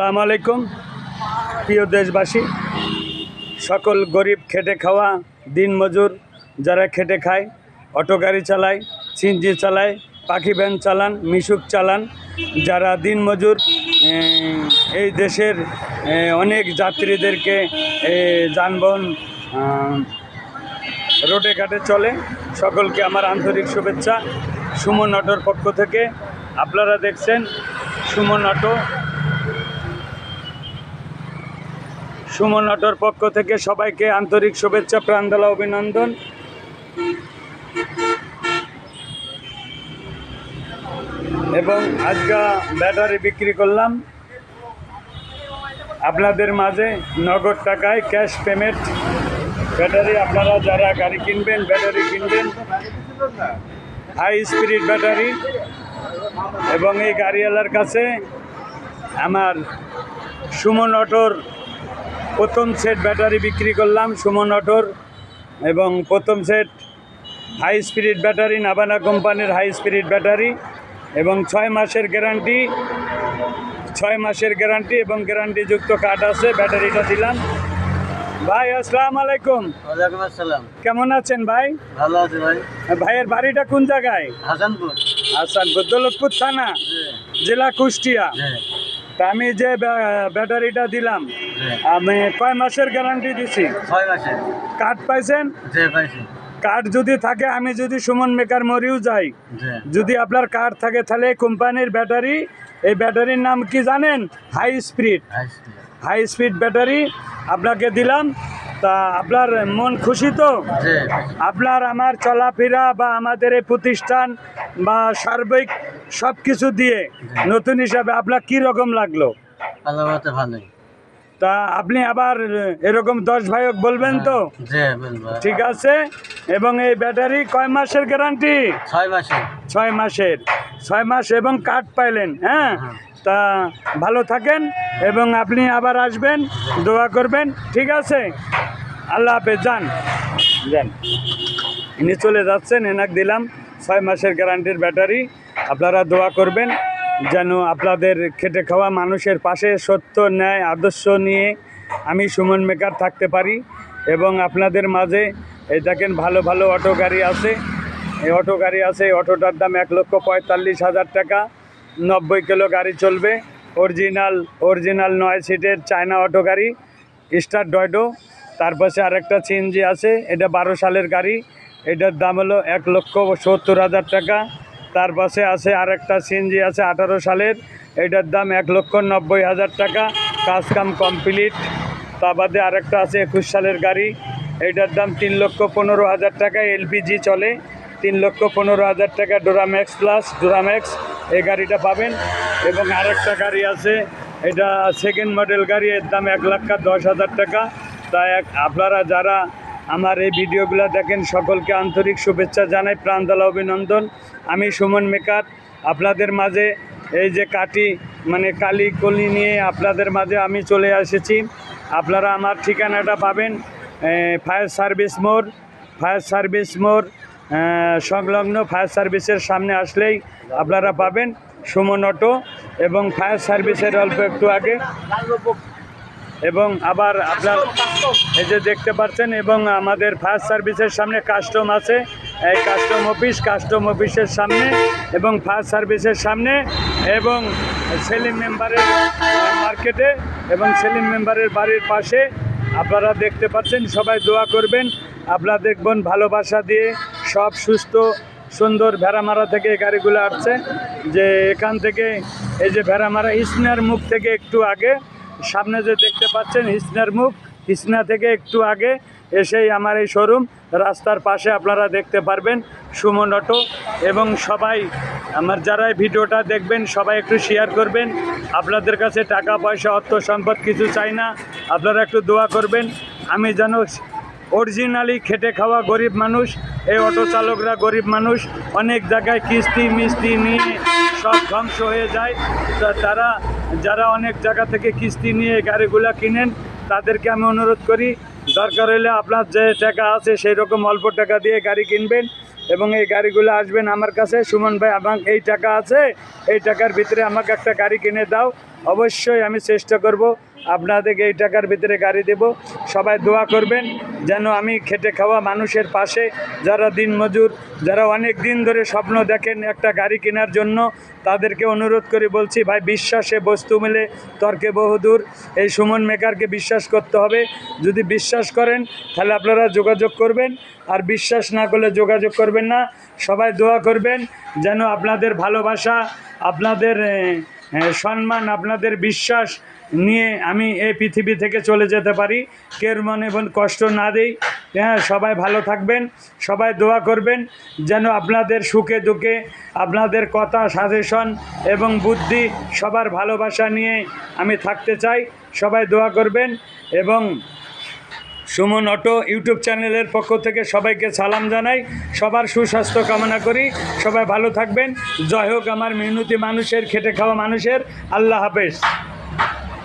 আসসালামু আলাইকুম। প্রিয় দেশবাসী সকল গরিব খেটে খাওয়া দিনমজুর যারা খেটে খায় অটো গাড়ি চালায় সিনজি চালায় পাখি ভ্যান চালান মিশুক চালান যারা দিনমজুর এ, এই দেশের অনেক যাত্রীদেরকে যানবাহন রোডে ঘাটে চলে। সকলকে আমার আন্তরিক শুভেচ্ছা। সুমন অটোর পক্ষ থেকে আপনারা দেখছেন সুমন অটো। সুমন অটোর পক্ষ থেকে সবাইকে আন্তরিক শুভেচ্ছা প্রাণদলা অভিনন্দন। এবং আজকে ব্যাটারি বিক্রি করলাম। আপনাদের মাঝে নগদ টাকায় ক্যাশ পেমেন্ট। ব্যাটারি আপনারা যারা গাড়ি কিনবেন, ব্যাটারি কিনবেন। High spirit battery. এবং এই গাড়িওয়ালার কাছে আমার সুমন অটোর প্রথম সেট ব্যাটারি বিক্রি করলাম সুমন অটোর এবং প্রথম সেট হাই স্পিরিট ব্যাটারি নাবানা কোম্পানির হাই স্পিরিট ব্যাটারি এবং ছয় মাসের গ্যারান্টি ছয় মাসের গ্যারান্টি এবং গ্যারান্টিযুক্ত কার্ড আছে ব্যাটারিটা দিলাম। ভাই আসসালামু আলাইকুম। ওয়ালাইকুম আসসালাম। কেমন আছেন ভাই? ভালো আছে ভাই। ভাইয়ের বাড়িটা কোন জায়গায়? হাসানপুর। আসানপুর দৌলতপুর থানা জেলা কুষ্টিয়া। আমি যে ব্যা- ব্যাটারিটা দিলাম আমি কয় মাসের গ্যারান্টি দিছি? ছয় কার্ড পাইছেন? কাঠ কার্ড যদি থাকে আমি যদি সুমন মেকার মরিও যাই যদি আপনার কার্ড থাকে তাহলে কোম্পানির ব্যাটারি এই ব্যাটারির নাম কি জানেন? High speed high speed battery আপনাকে দিলাম। তা আপনার মন খুশি তো? আপনার আমার চলাফেরা বা আমাদের এই প্রতিষ্ঠান বা সার্বিক সব কিছু দিয়ে নতুন হিসাবে আপনার কি রকম লাগল? ভালোই। তা আপনি আবার এরকম দশ ভাইক বলবেন তো? ঠিক আছে? এবং এই ব্যাটারি কয় মাসের গ্যারান্টি? ছয় মাসে ছয় মাসের। ছয় মাস এবং কার্ড পাইলেন হ্যাঁ? হ্যাঁ। তা ভালো থাকেন এবং আপনি আবার আসবেন দোয়া করবেন ঠিক আছে? আল্লাহ হাফেজ যান। যান। ইনি চলে যাচ্ছেন এনাক দিলাম ছয় মাসের গ্যারান্টির ব্যাটারি আপনারা দোয়া করবেন যেন আপনাদের খেটে খাওয়া মানুষের পাশে সত্য ন্যায় আদর্শ নিয়ে আমি সুমন মেকার থাকতে পারি এবং আপনাদের মাঝে এই দেখেন ভালো ভালো অটো গাড়ি আছে। এই অটো গাড়ি আছে এই অটোটার দাম এক লক্ষ পঁয়তাল্লিশ হাজার টাকা। নব্বই কিলো গাড়ি চলবে অরিজিনাল অরিজিনাল নয় সিটের চায়না অটো গাড়ি স্টার ডয়ডো তার পাশে আরেকটা সিএনজি আছে, এটা বারো সালের গাড়ি, এটার দাম হলো এক লক্ষ সত্তর হাজার টাকা। তার পাশে আছে আরেকটা সিএনজি আছে আঠারো সালের, এটার দাম এক লক্ষ নব্বই হাজার টাকা, কাজ কাম কমপ্লিট। তা বাদে আরেকটা আছে একুশ সালের গাড়ি, এটার দাম তিন লক্ষ পনেরো হাজার টাকা এলপিজি চলে। তিন লক্ষ পনেরো হাজার টাকা ডোরাম্যাক্স প্লাস ডোরাম্যাক্স এই গাড়িটা পাবেন। এবং আরেকটা গাড়ি আছে, এটা সেকেন্ড মডেল গাড়ি, এর দাম এক লাখ দশ হাজার টাকা। তাই আপনারা যারা আমার এই ভিডিওগুলো দেখেন, সকলকে আন্তরিক শুভেচ্ছা জানাই, প্রাণদলা অভিনন্দন। আমি সুমন মেকার। আপনাদের মাঝে এই যে কাটি মানে কালি কলি নিয়ে আপনাদের মাঝে আমি চলে এসেছি। আপনারা আমার ঠিকানাটা পাবেন ফায়ার সার্ভিস মোড়। ফায়ার সার্ভিস মোড় সংলগ্ন ফায়ার সার্ভিসের সামনে আসলেই আপনারা পাবেন সুমন অটো এবং ফায়ার সার্ভিসের অল্প একটু আগে। এবং আবার আপনার এই যে দেখতে পাচ্ছেন এবং আমাদের ফায়ার সার্ভিসের সামনে কাস্টম আছে। এই কাস্টম অফিস কাস্টম অফিসের সামনে এবং ফায়ার সার্ভিসের সামনে এবং সেলিম মেম্বারের মার্কেটে এবং সেলিম মেম্বারের বাড়ির পাশে আপনারা দেখতে পাচ্ছেন, সবাই দোয়া করবেন। আপনারা দেখবেন, ভালোবাসা দিয়ে সব সুস্থ, সুন্দর ভেড়ামারা থেকে গাড়িগুলো আসছে। যে এখান থেকে এই যে ভেড়ামারা ইসনার মুখ থেকে একটু আগে সামনে যে দেখতে পাচ্ছেন, হিসনার মুখ, হিসনা থেকে একটু আগে এসেই আমার এই শোরুম। রাস্তার পাশে আপনারা দেখতে পারবেন সুমন অটো এবং সবাই, আমার যারা ভিডিওটা দেখবেন, সবাই একটু শেয়ার করবেন। আপনাদের কাছে টাকা, পয়সা, অর্থ, সম্পদ কিছু চাই না, আপনারা একটু দোয়া করবেন। আমি যেন অরিজিনালি খেটে খাওয়া গরিব মানুষ, এই অটো চালকরা গরিব মানুষ, অনেক জায়গায় কিস্তি, মিস্তি নিয়ে সব ধ্বংস হয়ে যায়। তারা, যারা অনেক জায়গা থেকে কিস্তি নিয়ে গাড়িগুলা কিনেন, তাদেরকে আমি অনুরোধ করি, দরকার হলে আপনার যে টাকা আছে সেই রকম অল্প টাকা দিয়ে গাড়ি কিনবেন এবং এই গাড়িগুলো আসবেন আমার কাছে। সুমন ভাই, আমার এই টাকা আছে, এই টাকার ভিতরে আমাকে একটা গাড়ি কিনে দাও। অবশ্যই আমি চেষ্টা করব আপনাদেরকে এই টাকার ভিতরে গাড়ি দেব। সবাই দোয়া করবেন যেন আমি খেটে খাওয়া মানুষের পাশে, যারা দিনমজুর যারা অনেক দিন ধরে স্বপ্ন দেখেন একটা গাড়ি কেনার জন্য, তাদেরকে অনুরোধ করে বলছি, ভাই বিশ্বাসে বস্তু মিলে, তর্কে বহুদূর। এই সুমন মেকারকে বিশ্বাস করতে হবে। যদি বিশ্বাস করেন, তাহলে আপনারা যোগাযোগ করবেন। আর বিশ্বাস না করলে যোগাযোগ করবেন না। সবাই দোয়া করবেন যেন আপনাদের ভালোবাসা, আপনাদের সম্মান আপনাদের বিশ্বাস নিয়ে আমি এই পৃথিবী থেকে চলে যেতে পারি। কের মনে এবং কষ্ট না দেই। হ্যাঁ সবাই ভালো থাকবেন, সবাই দোয়া করবেন, যেন আপনাদের সুখে দুঃখে, আপনাদের কথা, সাজেশন এবং বুদ্ধি সবার ভালোবাসা নিয়ে আমি থাকতে চাই। সবাই দোয়া করবেন এবং সুমন অটো ইউটিউব চ্যানেলের পক্ষ থেকে সবাইকে সালাম জানাই। সবার সুস্বাস্থ্য কামনা করি। সবাই ভালো থাকবেন। জয় হোক আমার মেহনতি মানুষের, খেটে খাওয়া মানুষের। আল্লাহ হাফেজ।